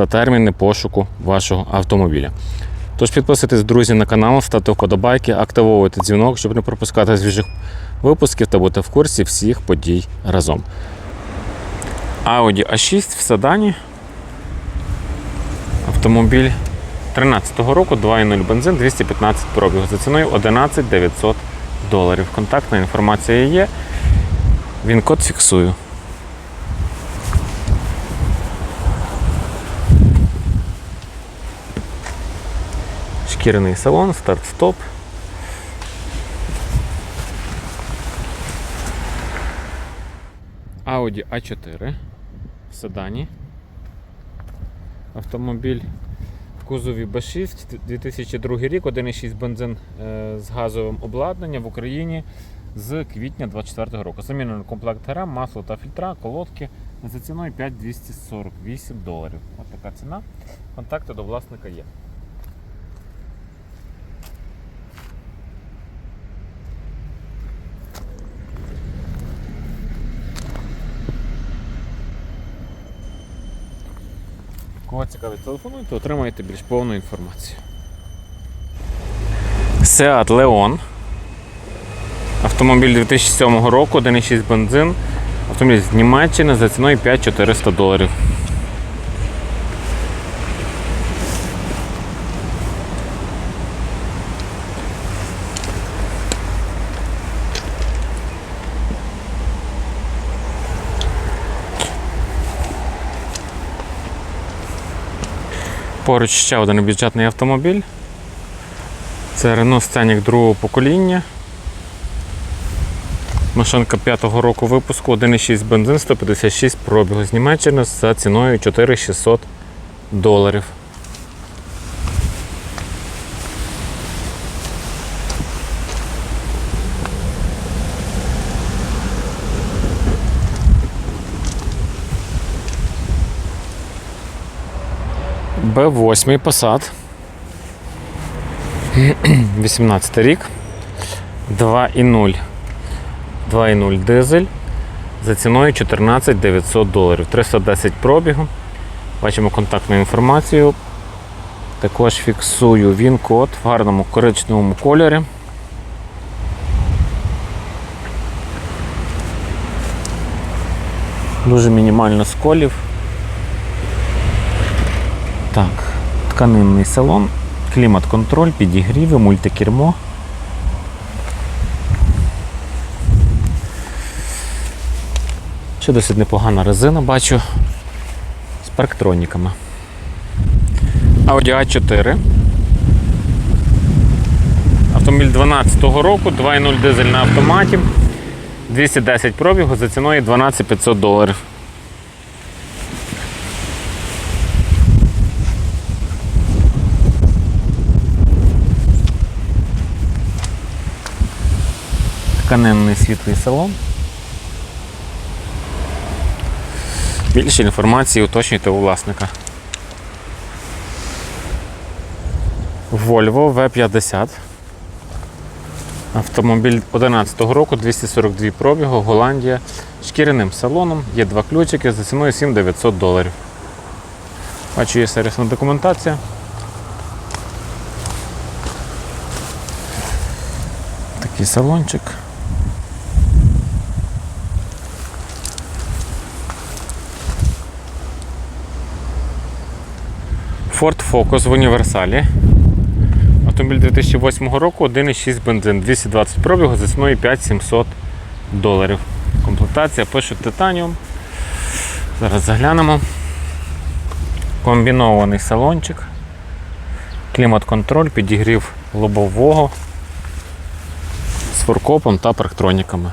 та терміни пошуку вашого автомобіля. Тож підписуйтесь, друзі, на канал, ставте вподобайки, активовуйте дзвінок, щоб не пропускати свіжих випусків та бути в курсі всіх подій разом. Audi A6 в седані. Автомобіль 13-го року, 2.0 бензин, 215 пробігу за ціною 11 900 доларів. Контактна інформація є. Він код фіксую. Шкіряний салон, старт-стоп. Audi A4 в седані. Автомобіль в кузові B6, 2002 рік, 1,6 бензин е, з газовим обладнанням в Україні з квітня 2024 року. Замінено комплект ГРМ, масло та фільтра, колодки за ціною 5248 доларів. Ось така ціна. Контакти до власника є. Цікавить, телефонуйте, отримаєте більш повну інформацію. Seat Leon. Автомобіль 2007 року, 1,6 бензин. Автомобіль з Німеччини за ціною 5400 доларів. Поруч ще один бюджетний автомобіль. Це Renault Scenic другого покоління. Машинка 5-го року випуску, 1,6 бензин, 156 пробігу з Німеччини за ціною 4600 доларів. Б8 Passat. 18 рік. 2,0. 2,0 дизель. За ціною 14 900 доларів. 310 пробігу. Бачимо контактну інформацію. Також фіксую він код в гарному коричневому кольорі. Дуже мінімально сколів. Так, тканинний салон, клімат-контроль, підігріви, мультикермо. Ще досить непогана резина бачу з парктроніками. Audi A4. Автомобіль 12-го року, 2.0 дизель на автоматі, 210 пробігу за ціною 12 500 доларів. Тканинний світлий салон. Більше інформації уточнюйте у власника. Volvo V50. Автомобіль 11 року, 242 пробігу, Голландія. Шкіряним салоном, є два ключики за ціною 7900 доларів. Бачу, є сервісна документація. Такий салончик. Ford Focus в універсалі. автомобіль 2008 року, 1,6 бензин, 220 пробігу за ціною 5700 доларів. Комплектація пишуть титаніум. Зараз заглянемо. Комбінований салончик, клімат-контроль, підігрів лобового з форкопом та парктроніками.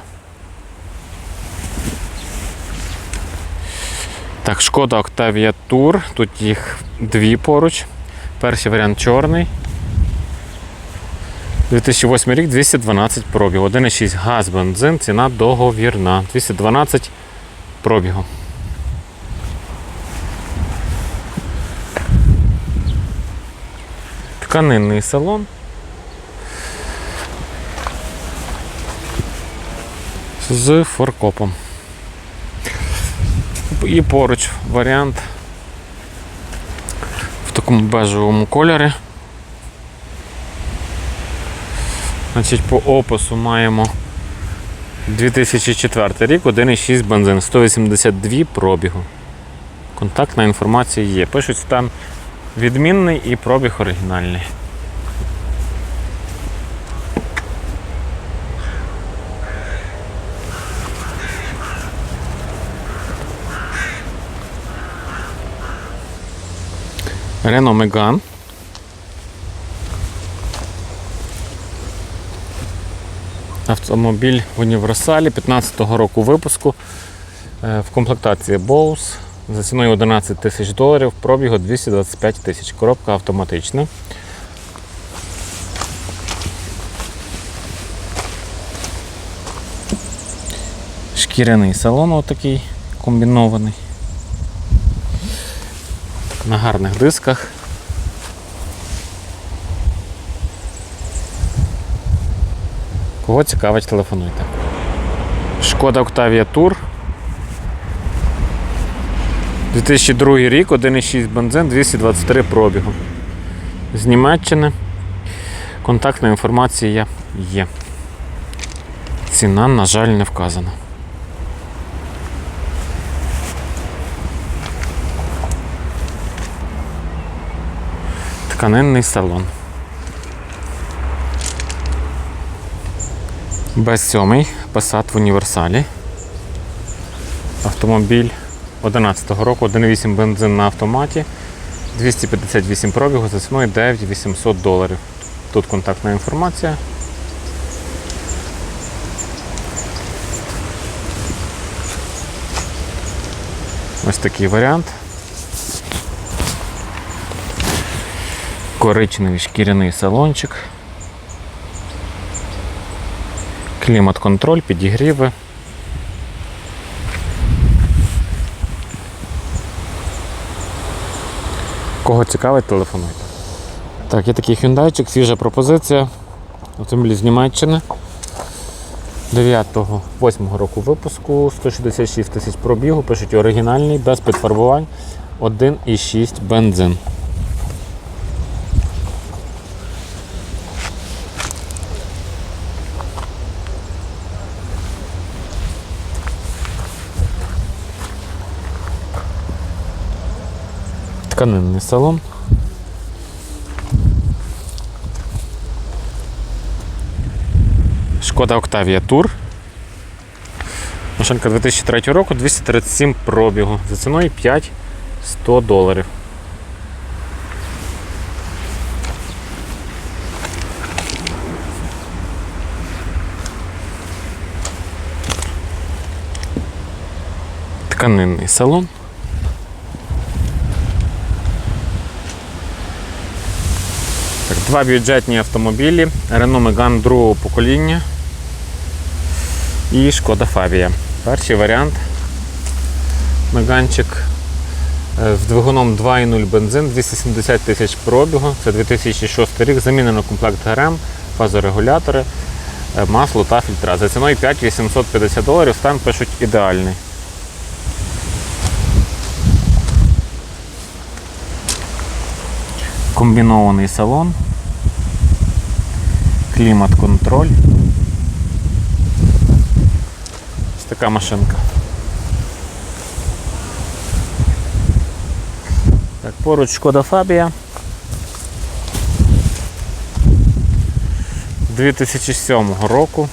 Так, шкода Octavia Tour. Тут їх дві поруч. Перший варіант чорний. 2008 рік 212 пробігу. 1,6 газ, бензин, ціна договірна. 212 пробігу. Тканинний салон. З форкопом. І поруч варіант в такому бежевому кольорі. Значить, по опису маємо 2004 рік, 1,6 бензин, 182 пробігу. Контактна інформація є. Пишуть стан відмінний і пробіг оригінальний. Renault Megane. Автомобіль в універсалі 15-го року випуску. Е, В комплектації Bose за ціною 11 тисяч доларів, пробігу 225 тисяч. Коробка автоматична. Шкіряний салон отакий комбінований. На гарних дисках. Кого цікавить, телефонуйте. Шкода Octavia Tour. 2002 рік, 1,6 бензин, 223 пробігу. З Німеччини. Контактна інформація є. Ціна, на жаль, не вказана. Тканинний салон. Б7 Passat в універсалі. Автомобіль 11 року, 1,8 бензин на автоматі, 258 пробігу за ціною 9800 доларів. Тут контактна інформація. Ось такий варіант. Коричневий шкіряний салончик. Клімат-контроль, підігріви. Кого цікавить, телефонуйте. Так, є такий хюндайчик, свіжа пропозиція. Автомобіль з Німеччини. 9-го, 8-го року випуску, 166 тисяч пробігу, пишуть оригінальний, без підфарбувань, 1,6 бензин. Тканинний салон. Шкода Octavia Tour. Машинка 2003 року, 237 пробігу. За ціною 5 100 доларів. Тканинний салон. Два бюджетні автомобілі. Renault Megane другого покоління і Шкода Фабія. Перший варіант. Меганчик е, з двигуном 2.0 бензин, 270 тисяч пробігу. Це 2006 рік. Замінено комплект ГРМ, фазорегулятори, е, масло та фільтра. За ціною 5850 доларів стан пишуть ідеальний. Комбінований салон, клімат-контроль. Ось така машинка. Так, поруч шкода Фабія. 2007 року.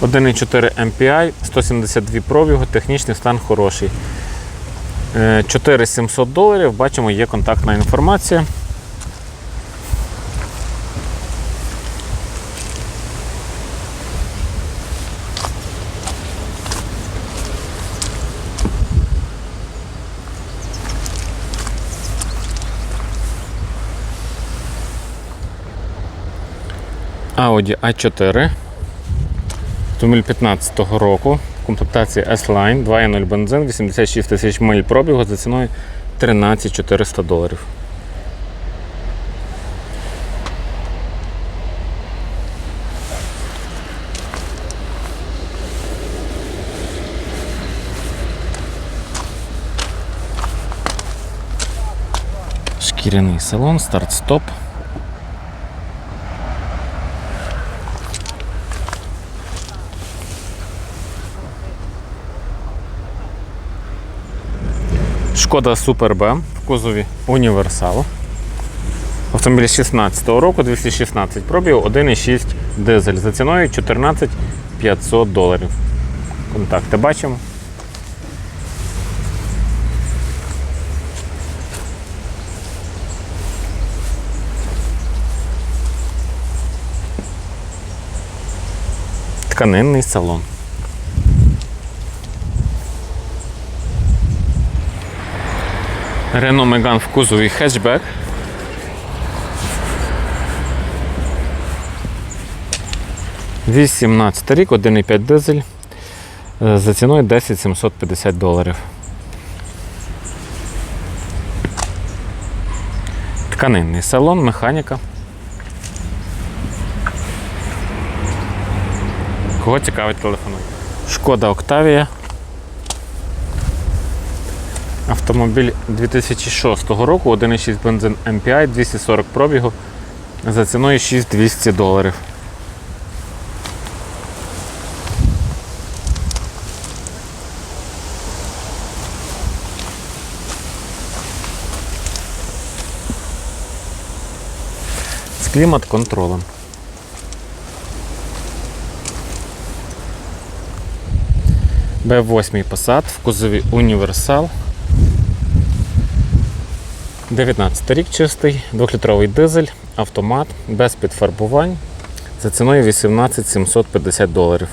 1,4 MPI, 172 пробігу, технічний стан хороший. Е, 4700 доларів, бачимо, є контактна інформація. Audi A4. Автомобіль 15 року. Комплектації S-Line, 2.0 бензин, 86 тисяч миль пробігу за ціною 13 400 доларів. Шкіряний салон, старт-стоп. Шкода Супер Б в кузові універсал. Автомобіль 16 року, 216 пробігів, 1,6 дизель за ціною 14 500 доларів. Контакти бачимо. Тканинний салон. Renault Megane в кузові хетчбек. Вісімнадцять рік, 1,5 дизель е, за ціною 10 750 доларів. Тканинний салон, механіка. Кого цікавить телефонуй? Шкода Октавія. Автомобіль 2006 року, 1,6 бензин MPI, 240 пробігу за ціною 6200 доларів. З клімат-контролем. Б8 Passat в кузові універсал. 19 рік чистий, 2-літровий дизель, автомат, без підфарбувань. За ціною 18 750 доларів.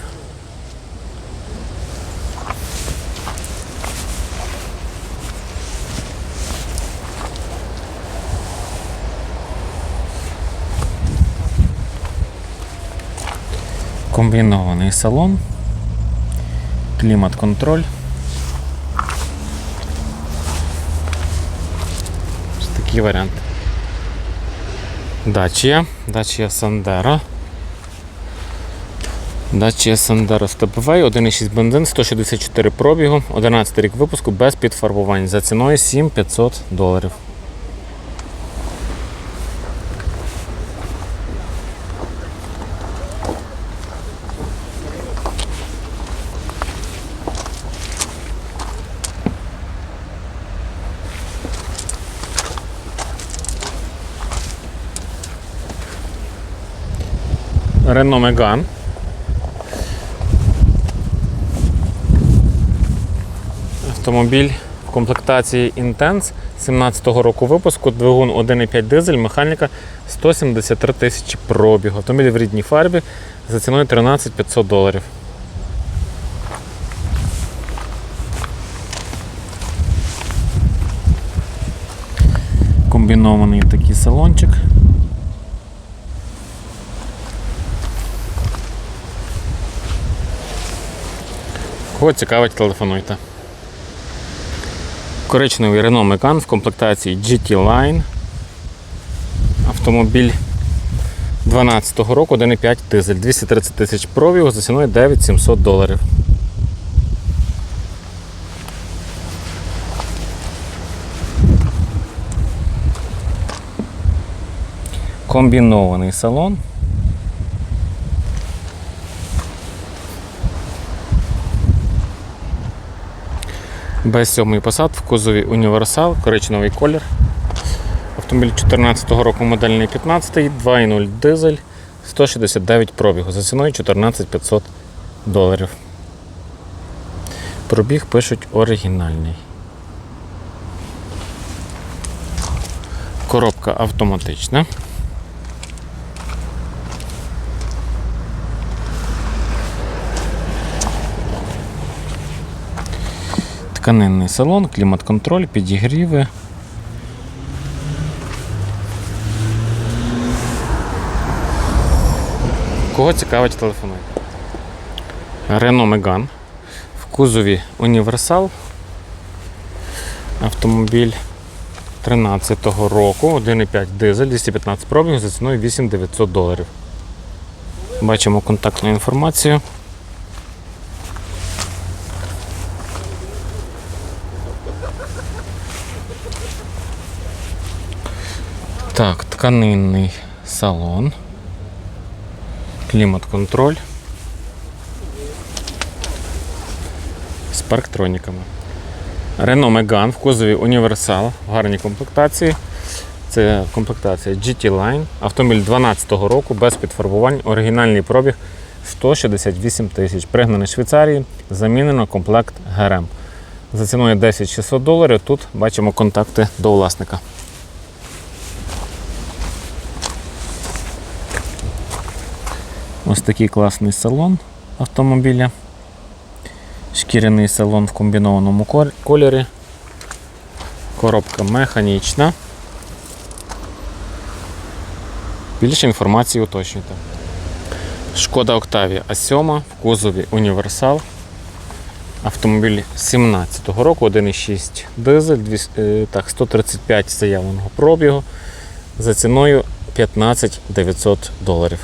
Комбінований салон, клімат-контроль. Такий варіант. Дачія, Дачія Сандера. Дачія Сандера Степовей, 1,6 бензин, 164 пробігу, 11 рік випуску без підфарбувань за ціною 7500 доларів. Renault Megane. Автомобіль в комплектації Intense 17-го року випуску, двигун 1,5 дизель, механіка 173 тисячі пробігу. Автомобіль в рідній фарбі за ціною 13 500 доларів. Комбінований такий салончик. Кого цікавить, телефонуйте. Коричневий Renault Megane в комплектації GT Line. Автомобіль 12 року, 1,5 дизель, 230 тисяч пробігу за ціною 9700 доларів. Комбінований салон. Без сьомий посад в кузові універсал, коричневий колір. Автомобіль 2014 року модельний 15, 2.0 дизель, 169 пробігу за ціною 14 500 доларів. Пробіг пишуть оригінальний. Коробка автоматична. Тканинний салон, клімат-контроль, підігріви. Кого цікавить телефонуйте. Renault Megane в кузові Універсал. Автомобіль 13-го року, 1,5 дизель, 215 пробігів за ціною 8900 доларів. Бачимо контактну інформацію. Так, тканинний салон. Клімат-контроль. З парктроніками. Renault Megane в кузові Універсал в гарній комплектації. Це комплектація GT Line. Автомобіль 2012 року без підфарбувань. Оригінальний пробіг 168 тисяч. Пригнаний Швейцарії. Замінено комплект ГРМ. За ціною 10 600 доларів. Тут бачимо контакти до власника. Ось такий класний салон автомобіля. Шкіряний салон в комбінованому кольорі. Коробка механічна. Більше інформації уточнюйте. Шкода Octavia А7 в кузові Універсал. Автомобіль 17-го року, 1,6 дизель, двіс- е, так, 135 заявленого пробігу за ціною 15 900 доларів.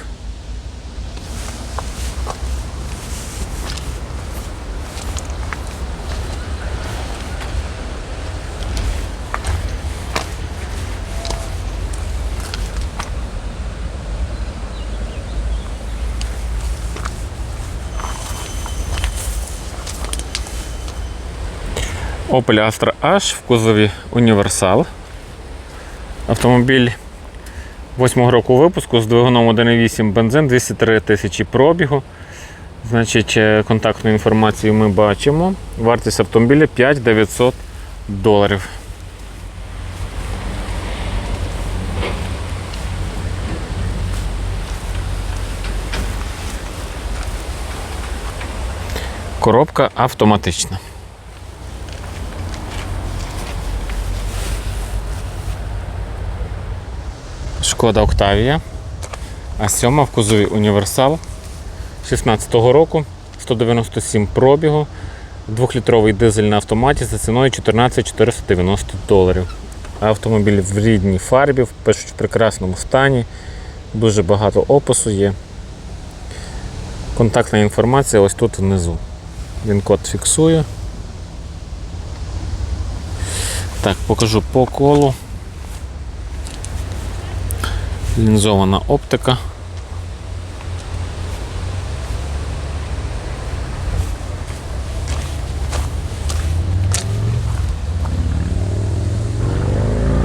Opel Astra H в кузові Універсал. Автомобіль 8 року випуску з двигуном 1.8 бензин 203 тисячі пробігу. Значить, е, контактну інформацію ми бачимо. Вартість автомобіля 5900 доларів. Коробка автоматична. Шкода Октавія. А 7 в кузові Універсал 16-го року, 197 пробігу, 2-літровий дизель на автоматі за ціною 14 490 доларів. Автомобіль в рідній фарбі, в прекрасному стані, дуже багато опису є. Контактна інформація ось тут внизу. Він код фіксує. Так, покажу по колу. Лінзована оптика.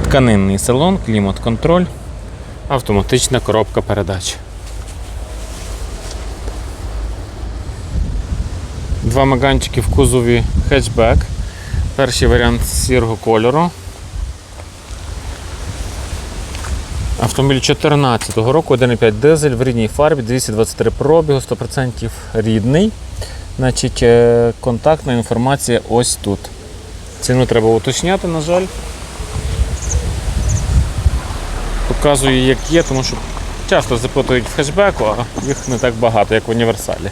Тканинний салон, клімат-контроль, автоматична коробка передач. Два маганчики в кузові хетчбек. Перший варіант сірого кольору. Автомобіль 2014 року, 1,5 дизель в рідній фарбі, 223 пробігу, 100% рідний. Значить, е, контактна інформація ось тут. Ціну треба уточняти, на жаль. Показую, як є, тому що часто запитують в хешбеку, а їх не так багато, як в універсалі.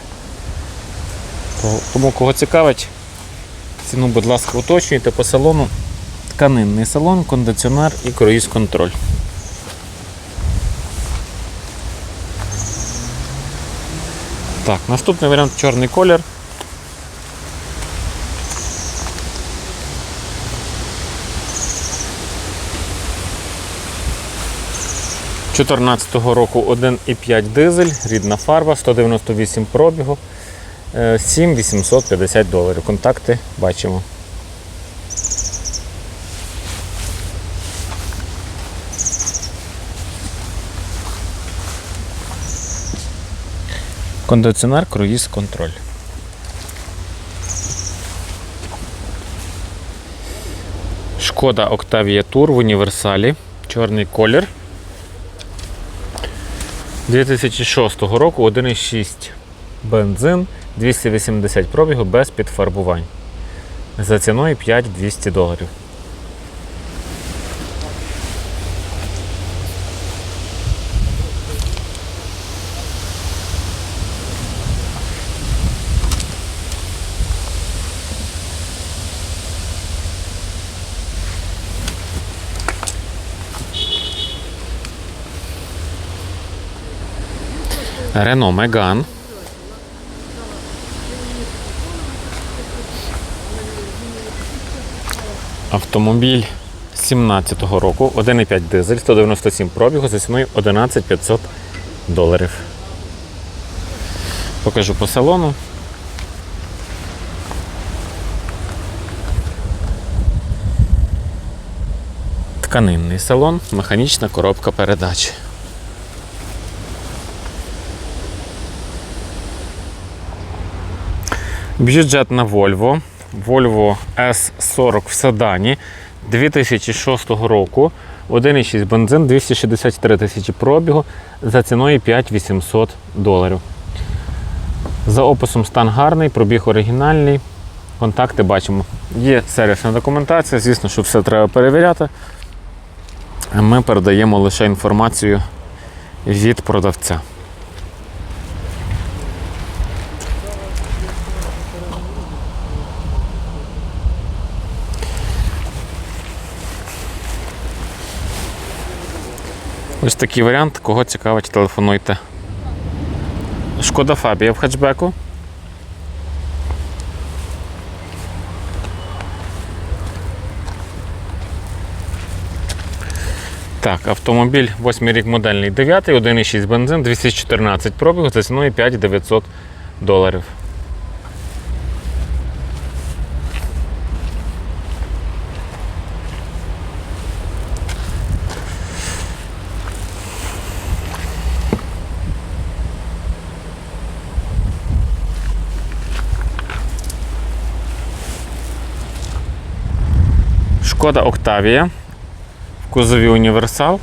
Тому кого цікавить, ціну, будь ласка, уточнюйте по салону. Тканинний салон, кондиціонер і круїз контроль. Так, наступний варіант чорний колір. Чотирнадцятого року 1,5 дизель, рідна фарба, 198 пробігу, е, 7850 доларів. Контакти бачимо. Кондиціонер, круїз, контроль. Шкода Octavia Tour в універсалі. Чорний колір. 2006 року 1,6 бензин, 280 пробігу без підфарбувань. За ціною 5200 доларів. Рено Меган. Автомобіль 17-го року, 1,5 дизель, 197 пробігу за ціною 11 500 доларів. Покажу по салону. Тканинний салон, механічна коробка передач. Бюджетна Volvo. Volvo S40 в седані 2006 року. 1,6 бензин, 263 тисячі пробігу за ціною 5800 доларів. За описом стан гарний, пробіг оригінальний. Контакти бачимо. Є сервісна документація, звісно, що все треба перевіряти. Ми передаємо лише інформацію від продавця. Ось такий варіант. Кого цікавить, телефонуйте. Шкода Фабія в хетчбеку. Так, автомобіль 8 рік модельний 9, 1,6 бензин, 214 пробігу за ціною 5900 доларів. Шкода Октавія в кузові універсал.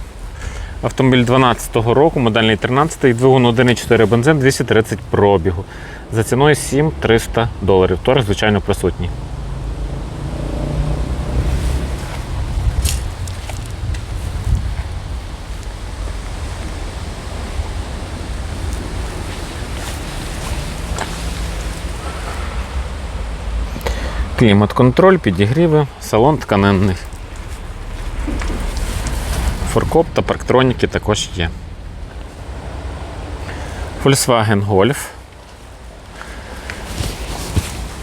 Автомобіль 12-го року, модельний 13-й, двигун 1,4 бензин, 230 пробігу. За ціною 7300 доларів. Торг, звичайно, присутній. Клімат-контроль, підігріви, салон тканинний. Форкоп та парктроніки також є. Volkswagen Golf.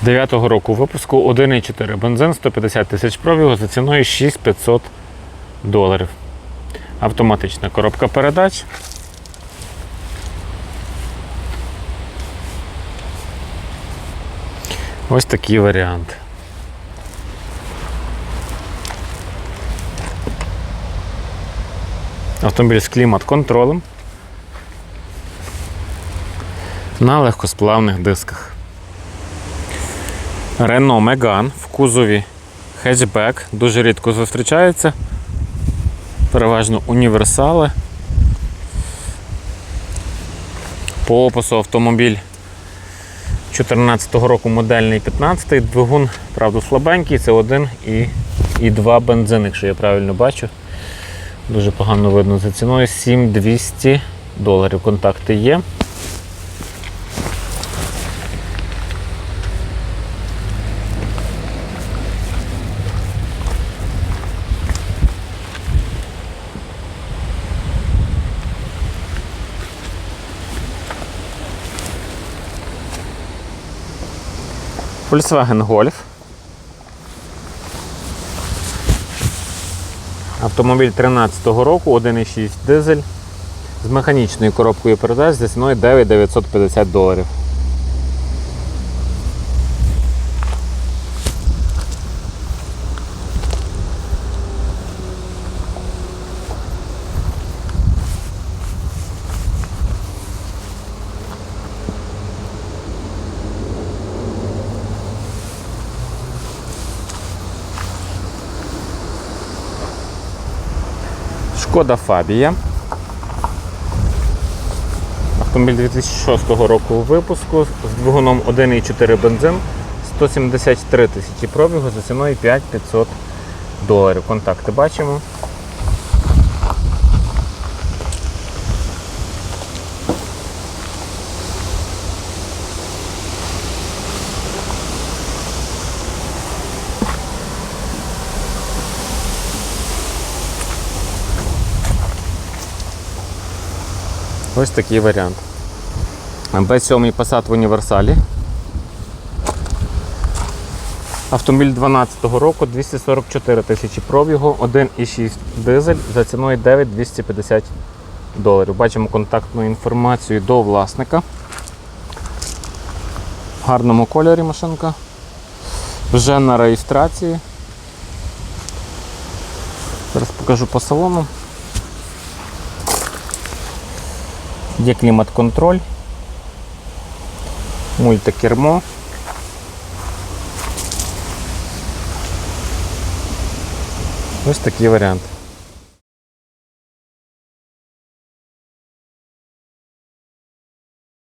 9-го року випуску 1,4 бензин 150 тисяч пробігу за ціною 6500 доларів. Автоматична коробка передач. Ось такий варіант. Автомобіль з клімат-контролем на легкосплавних дисках. Renault Megane в кузові хетчбек дуже рідко зустрічається. Переважно універсали. По опису автомобіль 2014 року модельний 15 двигун, правда, слабенький, це один і, і два бензин, якщо я правильно бачу. Дуже погано видно за ціною 7200 доларів. Контакти є. Volkswagen Golf. Автомобіль 13-го року, 1,6 дизель з механічною коробкою передач за ціною 9950 доларів. Шкода Фабія. Автомобіль 2006 року випуску з двигуном 1,4 бензин, 173 тисячі пробігу за ціною 5500 доларів. Контакти бачимо. Ось такий варіант. B7 Passat в універсалі. Автомобіль 12 року, 244 тисячі пробігу, 1,6 дизель за ціною 9,250 доларів. Бачимо контактну інформацію до власника. В гарному кольорі машинка. Вже на реєстрації. Зараз покажу по салону. Є клімат-контроль, мультикермо. Ось такий варіант.